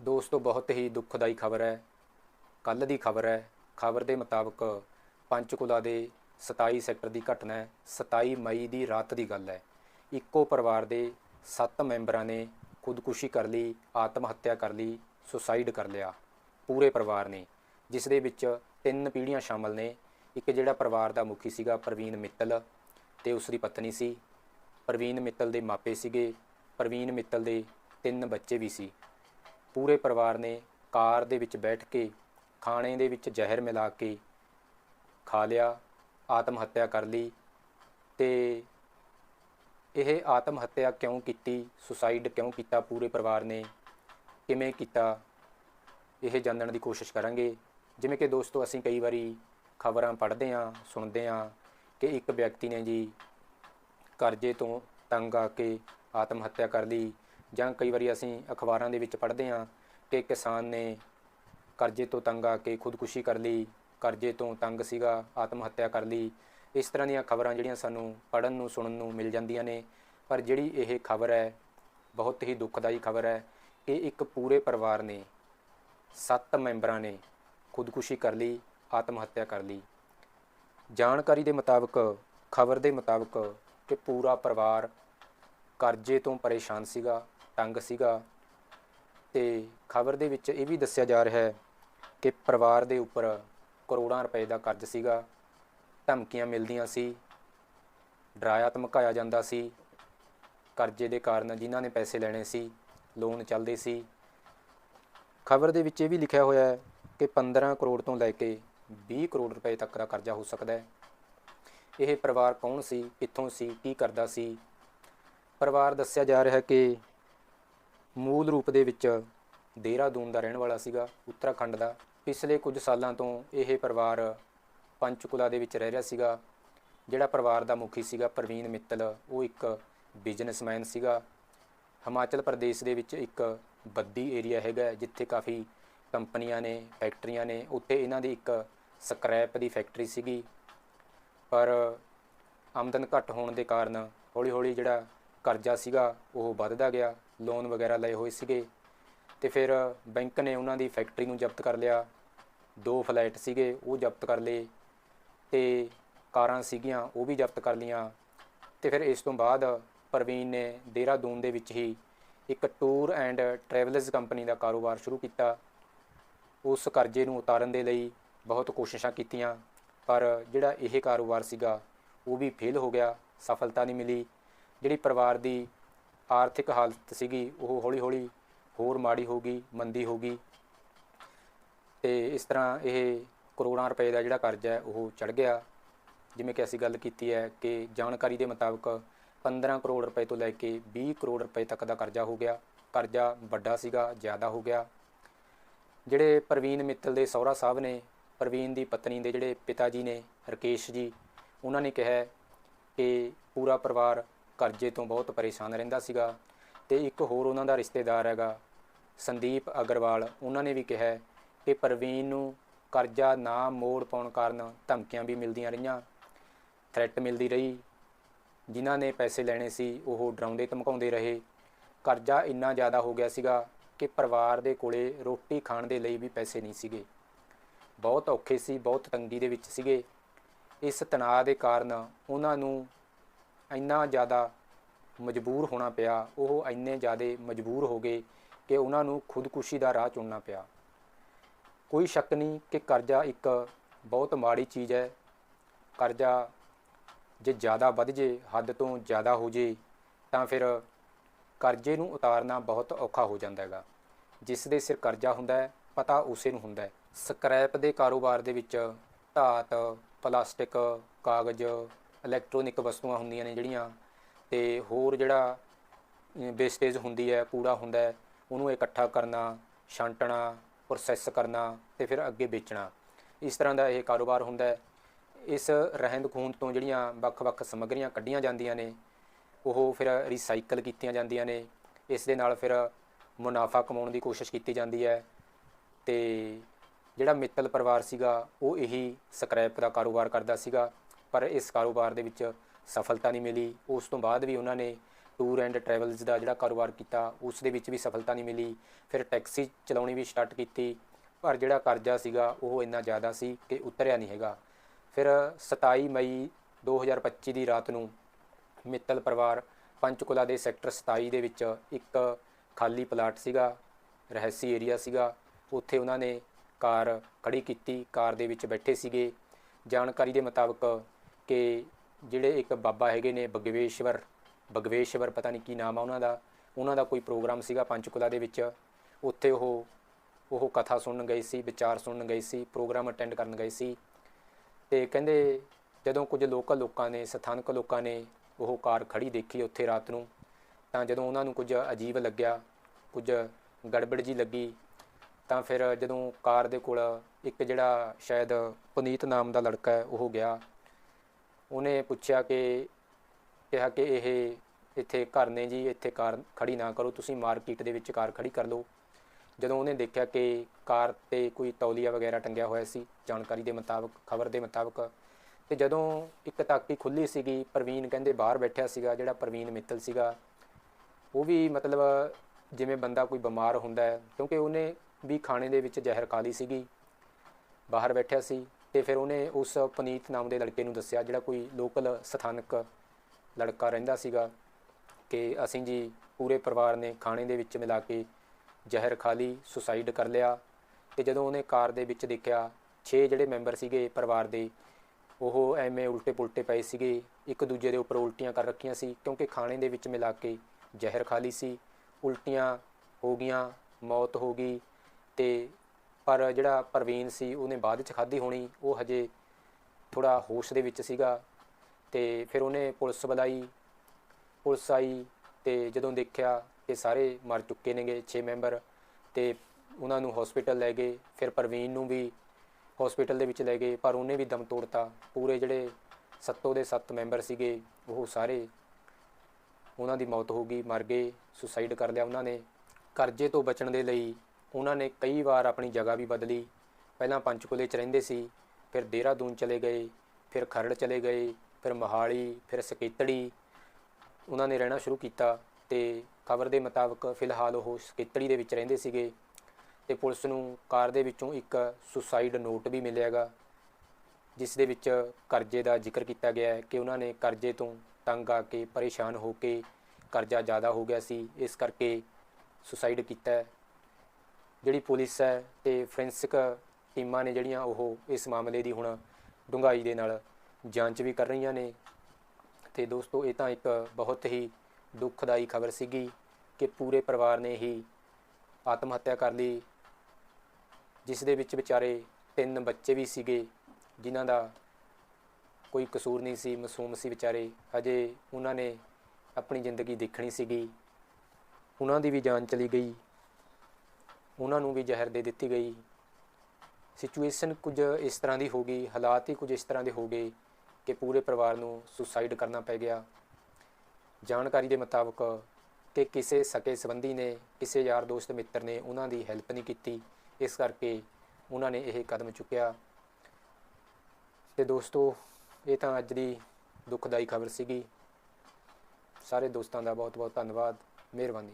ਦੋਸਤੋ ਬਹੁਤ ਹੀ ਦੁੱਖਦਾਈ ਖਬਰ ਹੈ ਕੱਲ ਦੀ ਖਬਰ ਹੈ, ਖਬਰ ਦੇ ਮੁਤਾਬਕ ਪੰਚਕੁਲਾ ਦੇ 27 ਸੈਕਟਰ ਦੀ ਘਟਨਾ ਹੈ 27 ਮਈ ਦੀ ਰਾਤ ਦੀ ਗੱਲ ਹੈ। ਇੱਕੋ ਪਰਿਵਾਰ ਦੇ 7 ਮੈਂਬਰਾਂ ਨੇ ਖੁਦਕੁਸ਼ੀ ਕਰ ਲਈ, ਆਤਮ ਹੱਤਿਆ ਕਰ ਲਈ, ਸੁਸਾਈਡ ਕਰ ਲਿਆ, ਪੂਰੇ ਪਰਿਵਾਰ ਨੇ, ਜਿਸ ਦੇ ਵਿੱਚ ਤਿੰਨ ਪੀੜ੍ਹੀਆਂ ਸ਼ਾਮਲ ਨੇ, ਇੱਕ ਜਿਹੜਾ ਪਰਿਵਾਰ ਦਾ ਮੁਖੀ ਸੀਗਾ ਪ੍ਰਵੀਨ ਮਿੱਤਲ ਤੇ ਉਸ ਦੀ ਪਤਨੀ ਸੀ, ਪ੍ਰਵੀਨ ਮਿੱਤਲ ਦੇ ਮਾਪੇ ਸੀਗੇ, ਪ੍ਰਵੀਨ ਮਿੱਤਲ ਦੇ ਤਿੰਨ ਬੱਚੇ ਵੀ ਸੀ। ਪੂਰੇ ਪਰਿਵਾਰ ਨੇ ਕਾਰ ਦੇ ਵਿੱਚ ਬੈਠ ਕੇ ਖਾਣੇ ਦੇ ਵਿੱਚ ਜ਼ਹਿਰ ਮਿਲਾ ਕੇ ਖਾ ਲਿਆ, ਆਤਮ ਹੱਤਿਆ ਕਰ ਲਈ ਤੇ ਇਹ ਆਤਮ ਹੱਤਿਆ ਕਿਉਂ ਕੀਤੀ, ਸੁਸਾਈਡ ਕਿਉਂ ਕੀਤਾ ਪੂਰੇ ਪਰਿਵਾਰ ਨੇ, ਕਿਵੇਂ ਕੀਤਾ, ਇਹ ਜਾਣਨ ਦੀ ਕੋਸ਼ਿਸ਼ ਕਰਾਂਗੇ। ਜਿਵੇਂ ਕਿ ਦੋਸਤੋ, ਅਸੀਂ ਕਈ ਵਾਰੀ ਖਬਰਾਂ ਪੜ੍ਹਦੇ ਹਾਂ, ਸੁਣਦੇ ਹਾਂ ਕਿ ਇੱਕ ਵਿਅਕਤੀ ਨੇ ਜੀ ਕਰਜ਼ੇ ਤੋਂ ਤੰਗ ਆ ਕੇ ਆਤਮ ਹੱਤਿਆ ਕਰ ਲਈ ਜਾਂ ਕਈ ਵਾਰੀ ਅਸੀਂ ਅਖਬਾਰਾਂ ਦੇ ਵਿੱਚ ਪੜ੍ਹਦੇ ਹਾਂ ਕਿ ਕਿਸਾਨ ਨੇ ਕਰਜ਼ੇ ਤੋਂ ਤੰਗ ਆ ਕੇ ਖੁਦਕੁਸ਼ੀ ਕਰ ਲਈ, ਕਰਜ਼ੇ ਤੋਂ ਤੰਗ ਸੀਗਾ, ਆਤਮ ਹੱਤਿਆ ਕਰ ਲਈ। ਇਸ ਤਰ੍ਹਾਂ ਦੀਆਂ ਖਬਰਾਂ ਜਿਹੜੀਆਂ ਸਾਨੂੰ ਪੜ੍ਹਨ ਨੂੰ, ਸੁਣਨ ਨੂੰ ਮਿਲ ਜਾਂਦੀਆਂ ਨੇ। ਪਰ ਜਿਹੜੀ ਇਹ ਖਬਰ ਹੈ, ਬਹੁਤ ਹੀ ਦੁੱਖਦਾਈ ਖਬਰ ਹੈ ਕਿ ਇੱਕ ਪੂਰੇ ਪਰਿਵਾਰ ਨੇ, ਸੱਤ ਮੈਂਬਰਾਂ ਨੇ ਖੁਦਕੁਸ਼ੀ ਕਰ ਲਈ, ਆਤਮ ਹੱਤਿਆ ਕਰ ਲਈ। ਜਾਣਕਾਰੀ ਦੇ ਮੁਤਾਬਕ, ਖਬਰ ਦੇ ਮੁਤਾਬਕ ਕਿ ਪੂਰਾ ਪਰਿਵਾਰ ਕਰਜ਼ੇ ਤੋਂ ਪਰੇਸ਼ਾਨ ਸੀਗਾ ਤੰਗ ਸੀਗਾ। ਤੇ ਖਬਰ ਦੇ ਵਿੱਚ ਇਹ ਵੀ ਦੱਸਿਆ ਜਾ ਰਿਹਾ ਹੈ ਕਿ ਪਰਿਵਾਰ ਦੇ ਉੱਪਰ ਕਰੋੜਾਂ ਰੁਪਏ ਦਾ ਕਰਜ਼ ਸੀਗਾ। ਧਮਕੀਆਂ ਮਿਲਦੀਆਂ ਸੀ। ਡਰਾਇਆ ਧਮਕਾਇਆ ਜਾਂਦਾ ਸੀ। ਕਰਜ਼ੇ ਦੇ ਕਾਰਨ ਜਿਨ੍ਹਾਂ ਨੇ ਪੈਸੇ ਲੈਣੇ ਸੀ, ਲੋਨ ਚੱਲਦੇ ਸੀ। ਖਬਰ ਦੇ ਵਿੱਚ ਇਹ ਵੀ ਲਿਖਿਆ ਹੋਇਆ ਹੈ ਕਿ 15 ਕਰੋੜ ਤੋਂ ਲੈ ਕੇ 20 ਕਰੋੜ ਰੁਪਏ ਤੱਕ ਦਾ ਕਰਜ਼ਾ ਹੋ ਸਕਦਾ ਹੈ। ਇਹ ਪਰਿਵਾਰ ਕੌਣ ਸੀ, ਕਿੱਥੋਂ ਸੀ, ਕੀ ਕਰਦਾ ਸੀ? ਪਰਿਵਾਰ ਦੱਸਿਆ ਜਾ ਰਿਹਾ ਹੈ ਕਿ ਮੂਲ ਰੂਪ ਦੇ ਵਿੱਚ ਦੇਹਰਾਦੂਨ ਦਾ ਰਹਿਣ ਵਾਲਾ ਸੀਗਾ, ਉੱਤਰਾਖੰਡ ਦਾ। ਪਿਛਲੇ ਕੁਝ ਸਾਲਾਂ ਤੋਂ ਇਹ ਪਰਿਵਾਰ ਪੰਚਕੁਲਾ ਦੇ ਵਿੱਚ ਰਹਿ ਰਿਹਾ ਸੀਗਾ, ਜਿਹੜਾ ਪਰਿਵਾਰ ਦਾ ਮੁਖੀ ਸੀਗਾ ਪ੍ਰਵੀਨ ਮਿੱਤਲ। ਉਹ ਇੱਕ ਬਿਜ਼ਨਸਮੈਨ ਸੀਗਾ। ਹਿਮਾਚਲ ਪ੍ਰਦੇਸ਼ ਦੇ ਵਿੱਚ ਇੱਕ ਬੱਦੀ ਏਰੀਆ ਹੈਗਾ ਜਿੱਥੇ ਕਾਫੀ ਕੰਪਨੀਆਂ ਨੇ, ਫੈਕਟਰੀਆਂ ਨੇ, ਉੱਥੇ ਇਹਨਾਂ ਦੀ ਇੱਕ ਸਕ੍ਰੈਪ ਦੀ ਫੈਕਟਰੀ ਸੀਗੀ। ਪਰ ਆਮਦਨ ਘੱਟ ਹੋਣ ਦੇ ਕਾਰਨ ਹੌਲੀ-ਹੌਲੀ ਜਿਹੜਾ ਕਰਜ਼ਾ ਸੀਗਾ, ਉਹ ਵੱਧਦਾ ਗਿਆ ਲੋਨ ਵਗੈਰਾ ਲਏ ਹੋਏ ਸੀਗੇ। ਤੇ ਫਿਰ ਬੈਂਕ ਨੇ ਉਹਨਾਂ ਦੀ ਫੈਕਟਰੀ ਨੂੰ ਜ਼ਬਤ ਕਰ ਲਿਆ। ਦੋ ਫਲੈਟ ਸੀਗੇ, ਉਹ ਜ਼ਬਤ ਕਰ ਲਏ। ਤੇ ਕਾਰਾਂ ਸੀਗੀਆਂ, ਉਹ ਵੀ ਜ਼ਬਤ ਕਰ ਲੀਆਂ ਤੇ ਫਿਰ ਇਸ ਤੋਂ ਬਾਅਦ ਪ੍ਰਵੀਨ ਨੇ ਦੇਹਰਾਦੂਨ ਦੇ ਵਿੱਚ ਹੀ ਇੱਕ ਟੂਰ ਐਂਡ ਟਰੈਵਲਰਸ ਕੰਪਨੀ ਦਾ ਕਾਰੋਬਾਰ ਸ਼ੁਰੂ ਕੀਤਾ। ਉਸ ਕਰਜ਼ੇ ਨੂੰ ਉਤਾਰਨ ਦੇ ਲਈ ਬਹੁਤ ਕੋਸ਼ਿਸ਼ਾਂ ਕੀਤੀਆਂ, ਪਰ ਜਿਹੜਾ ਇਹ ਕਾਰੋਬਾਰ ਸੀਗਾ, ਉਹ ਵੀ ਫੇਲ ਹੋ ਗਿਆ, ਸਫਲਤਾ ਨਹੀਂ ਮਿਲੀ। ਜਿਹੜੀ ਪਰਿਵਾਰ ਦੀ ਆਰਥਿਕ ਹਾਲਤ ਸੀਗੀ, ਉਹ ਹੌਲੀ-ਹੌਲੀ ਹੋਰ ਮਾੜੀ ਹੋ ਗਈ, ਮੰਦੀ ਹੋ ਗਈ। ਤੇ ਇਸ ਤਰ੍ਹਾਂ ਇਹ ਕਰੋੜਾਂ ਰੁਪਏ ਦਾ ਜਿਹੜਾ ਕਰਜ਼ਾ ਹੈ, ਉਹ ਚੜ ਗਿਆ। ਜਿਵੇਂ ਕਿ ਅਸੀਂ ਗੱਲ ਕੀਤੀ ਹੈ ਕਿ ਜਾਣਕਾਰੀ ਦੇ ਮੁਤਾਬਕ 15 ਕਰੋੜ ਰੁਪਏ ਤੋਂ ਲੈ ਕੇ 20 ਕਰੋੜ ਰੁਪਏ ਤੱਕ ਦਾ ਕਰਜ਼ਾ ਹੋ ਗਿਆ। ਕਰਜ਼ਾ ਵੱਡਾ ਸੀਗਾ, ਜ਼ਿਆਦਾ ਹੋ ਗਿਆ। ਜਿਹੜੇ ਪ੍ਰਵੀਨ ਮਿੱਤਲ ਦੇ ਸਹੁਰਾ ਸਾਹਿਬ ਨੇ, ਪ੍ਰਵੀਨ ਦੀ ਪਤਨੀ ਦੇ ਜਿਹੜੇ ਪਿਤਾ ਜੀ ਨੇ, ਰਕੇਸ਼ ਜੀ, ਉਹਨਾਂ ਨੇ ਕਿਹਾ ਕਿ ਪੂਰਾ ਪਰਿਵਾਰ ਕਰਜ਼ੇ ਤੋਂ ਬਹੁਤ ਪਰੇਸ਼ਾਨ ਰਹਿੰਦਾ ਸੀਗਾ ਤੇ ਇੱਕ ਹੋਰ ਉਹਨਾਂ ਦਾ ਰਿਸ਼ਤੇਦਾਰ ਹੈਗਾ, ਸੰਦੀਪ ਅਗਰਵਾਲ, ਉਹਨਾਂ ਨੇ ਵੀ ਕਿਹਾ ਕਿ ਪ੍ਰਵੀਨ ਨੂੰ ਕਰਜ਼ਾ ਨਾ ਮੋੜ ਪਾਉਣ ਕਾਰਨ ਧਮਕੀਆਂ ਵੀ ਮਿਲਦੀਆਂ ਰਹੀਆਂ। ਥ੍ਰੈਟ ਮਿਲਦੀ ਰਹੀ। ਜਿਨ੍ਹਾਂ ਨੇ ਪੈਸੇ ਲੈਣੇ ਸੀ, ਉਹ ਡਰਾਉਂਦੇ ਧਮਕਾਉਂਦੇ ਰਹੇ। ਕਰਜ਼ਾ ਇੰਨਾ ਜ਼ਿਆਦਾ ਹੋ ਗਿਆ ਸੀਗਾ ਕਿ ਪਰਿਵਾਰ ਦੇ ਕੋਲੇ ਰੋਟੀ ਖਾਣ ਦੇ ਲਈ ਵੀ ਪੈਸੇ ਨਹੀਂ ਸੀਗੇ। ਬਹੁਤ ਔਖੇ ਸੀ, ਬਹੁਤ ਤੰਗੀ ਦੇ ਵਿੱਚ ਸੀਗੇ। ਇਸ ਤਣਾਅ ਦੇ ਕਾਰਨ ਉਹਨਾਂ ਨੂੰ ਇੰਨਾ ਜ਼ਿਆਦਾ ਮਜਬੂਰ ਹੋਣਾ ਪਿਆ, ਉਹ ਇੰਨੇ ਜ਼ਿਆਦਾ ਮਜਬੂਰ ਹੋ ਗਏ ਕਿ ਉਹਨਾਂ ਨੂੰ ਖੁਦਕੁਸ਼ੀ ਦਾ ਰਾਹ ਚੁਣਨਾ ਪਿਆ। ਕੋਈ ਸ਼ੱਕ ਨਹੀਂ ਕਿ ਕਰਜ਼ਾ ਇੱਕ ਬਹੁਤ ਮਾੜੀ ਚੀਜ਼ ਹੈ। ਕਰਜ਼ਾ ਜੇ ਜ਼ਿਆਦਾ ਵੱਧ ਜੇ, ਹੱਦ ਤੋਂ ਜ਼ਿਆਦਾ ਹੋ ਜੇ, ਤਾਂ ਫਿਰ ਕਰਜ਼ੇ ਨੂੰ ਉਤਾਰਨਾ ਬਹੁਤ ਔਖਾ ਹੋ ਜਾਂਦਾ ਹੈਗਾ। ਜਿਸ ਦੇ ਸਿਰ ਕਰਜ਼ਾ ਹੁੰਦਾ ਹੈ, ਪਤਾ ਉਸੇ ਨੂੰ ਹੁੰਦਾ ਹੈ। ਸਕ੍ਰੈਪ ਦੇ ਕਾਰੋਬਾਰ ਦੇ ਵਿੱਚ ਧਾਤ, ਪਲਾਸਟਿਕ, ਕਾਗਜ਼ ਇਲੈਕਟ੍ਰੋਨਿਕ ਵਸਤੂਆਂ ਹੁੰਦੀਆਂ ਨੇ ਜਿਹੜੀਆਂ ਤੇ ਹੋਰ ਜਿਹੜਾ ਵੇਸਟੇਜ ਹੁੰਦੀ ਹੈ, ਕੂੜਾ ਹੁੰਦਾ ਹੈ, ਉਹਨੂੰ ਇਕੱਠਾ ਕਰਨਾ, ਛਾਂਟਣਾ ਪ੍ਰੋਸੈਸ ਕਰਨਾ ਤੇ ਫਿਰ ਅੱਗੇ ਵੇਚਣਾ। ਇਸ ਤਰ੍ਹਾਂ ਦਾ ਇਹ ਕਾਰੋਬਾਰ ਹੁੰਦਾ ਹੈ। ਇਸ ਰਹਿੰਦ ਖੂੰਹਦ ਤੋਂ ਜਿਹੜੀਆਂ ਵੱਖ-ਵੱਖ ਸਮੱਗਰੀਆਂ ਕੱਢੀਆਂ ਜਾਂਦੀਆਂ ਨੇ, ਉਹ ਫਿਰ ਰੀਸਾਈਕਲ ਕੀਤੀਆਂ ਜਾਂਦੀਆਂ ਨੇ। ਇਸ ਦੇ ਨਾਲ ਫਿਰ ਮੁਨਾਫਾ ਕਮਾਉਣ ਦੀ ਕੋਸ਼ਿਸ਼ ਕੀਤੀ ਜਾਂਦੀ ਹੈ ਤੇ ਜਿਹੜਾ ਮਿੱਤਲ ਪਰਿਵਾਰ ਸੀਗਾ, ਉਹ ਇਹੀ ਸਕ੍ਰੈਪ ਦਾ ਕਾਰੋਬਾਰ ਕਰਦਾ ਸੀਗਾ। ਪਰ ਇਸ ਕਾਰੋਬਾਰ ਦੇ ਵਿੱਚ ਸਫਲਤਾ ਨਹੀਂ ਮਿਲੀ। ਉਸ ਤੋਂ ਬਾਅਦ ਵੀ ਉਹਨਾਂ ਨੇ ਟੂਰ ਐਂਡ ਟਰੈਵਲਸ ਦਾ ਜਿਹੜਾ ਕਾਰੋਬਾਰ ਕੀਤਾ, ਉਸ ਦੇ ਵਿੱਚ ਵੀ ਸਫਲਤਾ ਨਹੀਂ ਮਿਲੀ। ਫਿਰ ਟੈਕਸੀ ਚਲਾਉਣੀ ਵੀ ਸਟਾਰਟ ਕੀਤੀ, ਪਰ ਜਿਹੜਾ ਕਰਜ਼ਾ ਸੀਗਾ ਉਹ ਇੰਨਾ ਜ਼ਿਆਦਾ ਸੀ ਕਿ ਉਤਰਿਆ ਨਹੀਂ ਹੈਗਾ। ਫਿਰ 27 ਮਈ 2025 ਦੀ ਰਾਤ ਨੂੰ ਮਿੱਤਲ ਪਰਿਵਾਰ ਪੰਚਕੁਲਾ ਦੇ ਸੈਕਟਰ 27 ਦੇ ਵਿੱਚ ਇੱਕ ਖਾਲੀ ਪਲਾਟ ਸੀਗਾ, ਰਹਿਸੀ ਏਰੀਆ ਸੀਗਾ। ਉੱਥੇ ਉਹਨਾਂ ਨੇ ਕਾਰ ਖੜੀ ਕੀਤੀ, ਕਾਰ ਦੇ ਵਿੱਚ ਬੈਠੇ ਸੀਗੇ। ਜਾਣਕਾਰੀ ਦੇ ਮੁਤਾਬਕ ਕਿ ਜਿਹੜੇ ਇੱਕ ਬਾਬਾ ਹੈਗੇ ਨੇ ਬਗਵੇਸ਼ਵਰ ਬਗਵੇਸ਼ਵਰ ਪਤਾ ਨਹੀਂ ਕੀ ਨਾਮ ਆ ਉਹਨਾਂ ਦਾ ਉਹਨਾਂ ਦਾ ਕੋਈ ਪ੍ਰੋਗਰਾਮ ਸੀਗਾ ਪੰਚਕੁਲਾ ਦੇ ਵਿੱਚ। ਉੱਥੇ ਉਹ ਉਹ ਕਥਾ ਸੁਣਨ ਗਏ ਸੀ, ਵਿਚਾਰ ਸੁਣਨ ਗਏ ਸੀ, ਪ੍ਰੋਗਰਾਮ ਅਟੈਂਡ ਕਰਨ ਗਏ ਸੀ। ਤੇ ਕਹਿੰਦੇ ਜਦੋਂ ਕੁਝ ਲੋਕਲ ਲੋਕਾਂ ਨੇ, ਸਥਾਨਕ ਲੋਕਾਂ ਨੇ ਉਹ ਕਾਰ ਖੜੀ ਦੇਖੀ ਉੱਥੇ ਰਾਤ ਨੂੰ, ਤਾਂ ਜਦੋਂ ਉਹਨਾਂ ਨੂੰ ਕੁਝ ਅਜੀਬ ਲੱਗਿਆ, ਕੁਝ ਗੜਬੜ ਜੀ ਲੱਗੀ, ਤਾਂ ਫਿਰ ਜਦੋਂ ਕਾਰ ਦੇ ਕੋਲ ਇੱਕ ਜਿਹੜਾ ਸ਼ਾਇਦ ਪੁਨੀਤ ਨਾਮ ਦਾ ਲੜਕਾ ਹੈ, ਉਹ ਗਿਆ। ਉਹਨੇ ਪੁੱਛਿਆ ਕਿ, ਕਿਹਾ ਕਿ ਇਹ ਇੱਥੇ ਘਰ ਨੇ ਜੀ, ਇੱਥੇ ਕਾਰ ਖੜੀ ਨਾ ਕਰੋ, ਤੁਸੀਂ ਮਾਰਕੀਟ ਦੇ ਵਿੱਚ ਕਾਰ ਖੜੀ ਕਰ ਲਓ। ਜਦੋਂ ਉਹਨੇ ਦੇਖਿਆ ਕਿ ਕਾਰ ਤੇ ਕੋਈ ਤੌਲੀਆ ਵਗੈਰਾ ਟੰਗਿਆ ਹੋਇਆ ਸੀ, ਜਾਣਕਾਰੀ ਦੇ ਮੁਤਾਬਕ, ਖਬਰ ਦੇ ਮੁਤਾਬਕ, ਤੇ ਜਦੋਂ ਇੱਕ ਤਾਕੀ ਖੁੱਲੀ ਸੀਗੀ, ਪ੍ਰਵੀਨ ਕਹਿੰਦੇ ਬਾਹਰ ਬੈਠਿਆ ਸੀਗਾ, ਜਿਹੜਾ ਪ੍ਰਵੀਨ ਮਿੱਤਲ ਸੀਗਾ, ਉਹ ਵੀ ਮਤਲਬ ਜਿਵੇਂ ਬੰਦਾ ਕੋਈ ਬਿਮਾਰ ਹੁੰਦਾ ਹੈ, ਕਿਉਂਕਿ ਉਹਨੇ ਵੀ ਖਾਣੇ ਦੇ ਵਿੱਚ ਜ਼ਹਿਰ ਖਾ ਲਈ ਸੀਗੀ, ਬਾਹਰ ਬੈਠਿਆ ਸੀ ਤੇ ਫਿਰ ਉਹਨੇ ਉਸ ਪਨੀਤ ਨਾਮ ਦੇ ਲੜਕੇ ਨੂੰ ਦੱਸਿਆ, ਜਿਹੜਾ ਕੋਈ ਲੋਕਲ ਸਥਾਨਕ ਲੜਕਾ ਰਹਿੰਦਾ ਸੀਗਾ ਕਿ ਅਸੀਂ ਜੀ ਪੂਰੇ ਪਰਿਵਾਰ ਨੇ ਖਾਣੇ ਦੇ ਵਿੱਚ ਮਿਲਾ ਕੇ ਜ਼ਹਿਰ ਖਾ ਲਈ, ਸੁਸਾਈਡ ਕਰ ਲਿਆ ਤੇ ਜਦੋਂ ਉਹਨੇ ਕਾਰ ਦੇ ਵਿੱਚ ਦੇਖਿਆ 6 ਜਿਹੜੇ ਮੈਂਬਰ ਸੀਗੇ ਪਰਿਵਾਰ ਦੇ, ਉਹ ਐਵੇਂ ਉਲਟੇ ਪੁਲਟੇ ਪਏ ਸੀਗੇ, ਇੱਕ ਦੂਜੇ ਦੇ ਉੱਪਰ ਉਲਟੀਆਂ ਕਰ ਰੱਖੀਆਂ ਸੀ ਕਿਉਂਕਿ ਖਾਣੇ ਦੇ ਵਿੱਚ ਮਿਲਾ ਕੇ ਜ਼ਹਿਰ ਖਾ ਲਈ ਸੀ, ਉਲਟੀਆਂ ਹੋ ਗਈਆਂ, ਮੌਤ ਹੋ ਗਈ ਤੇ ਪਰ ਜਿਹੜਾ ਪ੍ਰਵੀਨ ਸੀ, ਉਹਨੇ ਬਾਅਦ ਚ ਖਾਧੀ ਹੋਣੀ, ਉਹ ਹਜੇ ਥੋੜਾ ਹੋਸ਼ ਦੇ ਵਿੱਚ ਸੀਗਾ ਤੇ ਫਿਰ ਉਹਨੇ ਪੁਲਿਸ ਬੁਲਾਈ, ਪੁਲਿਸ ਆਈ ਤੇ ਜਦੋਂ ਦੇਖਿਆ ਕਿ ਸਾਰੇ ਮਰ ਚੁੱਕੇ ਨੇਗੇ 6 ਮੈਂਬਰ ਤੇ ਉਹਨਾਂ ਨੂੰ ਹਸਪੀਟਲ ਲੈ ਗਏ, ਫਿਰ ਪ੍ਰਵੀਨ ਨੂੰ ਵੀ ਹਸਪੀਟਲ ਦੇ ਵਿੱਚ ਲੈ ਗਏ, ਪਰ ਉਹਨੇ ਵੀ ਦਮ ਤੋੜਤਾ। ਪੂਰੇ ਜਿਹੜੇ ਸੱਤੋਂ ਦੇ ਸੱਤ ਮੈਂਬਰ ਸੀਗੇ, ਉਹ ਸਾਰੇ ਉਹਨਾਂ ਦੀ ਮੌਤ ਹੋ ਗਈ, ਮਰ ਗਏ ਸੁਸਾਈਡ ਕਰ ਲਿਆ ਉਹਨਾਂ ਨੇ। ਕਰਜ਼ੇ ਤੋਂ ਬਚਣ ਦੇ ਲਈ ਉਹਨਾਂ ਨੇ ਕਈ ਵਾਰ ਆਪਣੀ ਜਗ੍ਹਾ ਵੀ ਬਦਲੀ। ਪਹਿਲਾਂ ਪੰਚਕੂਲੇ 'ਚ ਰਹਿੰਦੇ ਸੀ, ਫਿਰ ਦੇਹਰਾਦੂਨ ਚਲੇ ਗਏ, ਫਿਰ ਖਰੜ ਚਲੇ ਗਏ, ਫਿਰ ਮੋਹਾਲੀ, ਫਿਰ ਸਕੇਤੜੀ। ਉਹਨਾਂ ਨੇ ਰਹਿਣਾ ਸ਼ੁਰੂ ਕੀਤਾ ਤੇ ਖਬਰ ਦੇ ਮੁਤਾਬਕ ਫਿਲਹਾਲ ਉਹ ਸਕੇਤੜੀ ਦੇ ਵਿੱਚ ਰਹਿੰਦੇ ਸੀਗੇ ਤੇ ਪੁਲਿਸ ਨੂੰ ਕਾਰ ਦੇ ਵਿੱਚੋਂ ਇੱਕ ਸੁਸਾਈਡ ਨੋਟ ਵੀ ਮਿਲਿਆਗਾ ਜਿਸ ਦੇ ਵਿੱਚ ਕਰਜ਼ੇ ਦਾ ਜ਼ਿਕਰ ਕੀਤਾ ਗਿਆ ਹੈ ਕਿ ਉਹਨਾਂ ਨੇ ਕਰਜ਼ੇ ਤੋਂ ਤੰਗ ਆ ਕੇ ਪਰੇਸ਼ਾਨ ਹੋ ਕੇ ਕਰਜ਼ਾ ਜ਼ਿਆਦਾ ਹੋ ਗਿਆ ਸੀ। ਇਸ ਕਰਕੇ ਸੁਸਾਈਡ ਕੀਤਾ ਜਿਹੜੀ ਪੁਲਿਸ ਹੈ ਤੇ ਫੋਰੈਂਸਿਕ ਟੀਮਾਂ ਨੇ ਜਿਹੜੀਆਂ ਉਹ ਇਸ ਮਾਮਲੇ ਦੀ ਹੁਣ ਡੂੰਘਾਈ ਦੇ ਨਾਲ ਜਾਂਚ ਵੀ ਕਰ ਰਹੀਆਂ ਨੇ। ਤੇ ਦੋਸਤੋ, ਇਹ ਤਾਂ ਇੱਕ ਬਹੁਤ ਹੀ ਦੁੱਖਦਾਈ ਖਬਰ ਸੀਗੀ ਕਿ ਪੂਰੇ ਪਰਿਵਾਰ ਨੇ ਹੀ ਆਤਮ ਹੱਤਿਆ ਕਰ ਲਈ, ਜਿਸ ਦੇ ਵਿੱਚ ਵਿਚਾਰੇ ਤਿੰਨ ਬੱਚੇ ਵੀ ਸੀਗੇ, ਜਿਨ੍ਹਾਂ ਦਾ ਕੋਈ ਕਸੂਰ ਨਹੀਂ ਸੀ, ਮਾਸੂਮ ਸੀ ਵਿਚਾਰੇ। ਹਜੇ ਉਹਨਾਂ ਨੇ ਆਪਣੀ ਜ਼ਿੰਦਗੀ ਦੇਖਣੀ ਸੀਗੀ। ਉਹਨਾਂ ਦੀ ਵੀ ਜਾਨ ਚਲੀ ਗਈ। ਉਹਨਾਂ ਨੂੰ ਵੀ ਜ਼ਹਿਰ ਦੇ ਦਿੱਤੀ ਗਈ। ਸਿਚੁਏਸ਼ਨ ਕੁਝ ਇਸ ਤਰ੍ਹਾਂ ਦੀ ਹੋ ਗਈ, ਹਾਲਾਤ ਹੀ ਕੁਝ ਇਸ ਤਰ੍ਹਾਂ ਦੇ ਹੋ ਗਏ ਕਿ ਪੂਰੇ ਪਰਿਵਾਰ ਨੂੰ ਸੁਸਾਈਡ ਕਰਨਾ ਪੈ ਗਿਆ। ਜਾਣਕਾਰੀ ਦੇ ਮੁਤਾਬਕ ਕਿ ਕਿਸੇ ਸਕੇ ਸੰਬੰਧੀ ਨੇ, ਕਿਸੇ ਯਾਰ ਦੋਸਤ ਮਿੱਤਰ ਨੇ ਉਹਨਾਂ ਦੀ ਹੈਲਪ ਨਹੀਂ ਕੀਤੀ। ਇਸ ਕਰਕੇ ਉਹਨਾਂ ਨੇ ਇਹ ਕਦਮ ਚੁੱਕਿਆ। ਤੇ ਦੋਸਤੋ, ਇਹ ਤਾਂ ਅੱਜ ਦੀ ਦੁਖਦਾਈ ਖਬਰ ਸੀਗੀ। ਸਾਰੇ ਦੋਸਤਾਂ ਦਾ ਬਹੁਤ ਬਹੁਤ ਧੰਨਵਾਦ। ਮਿਹਰਬਾਨੀ।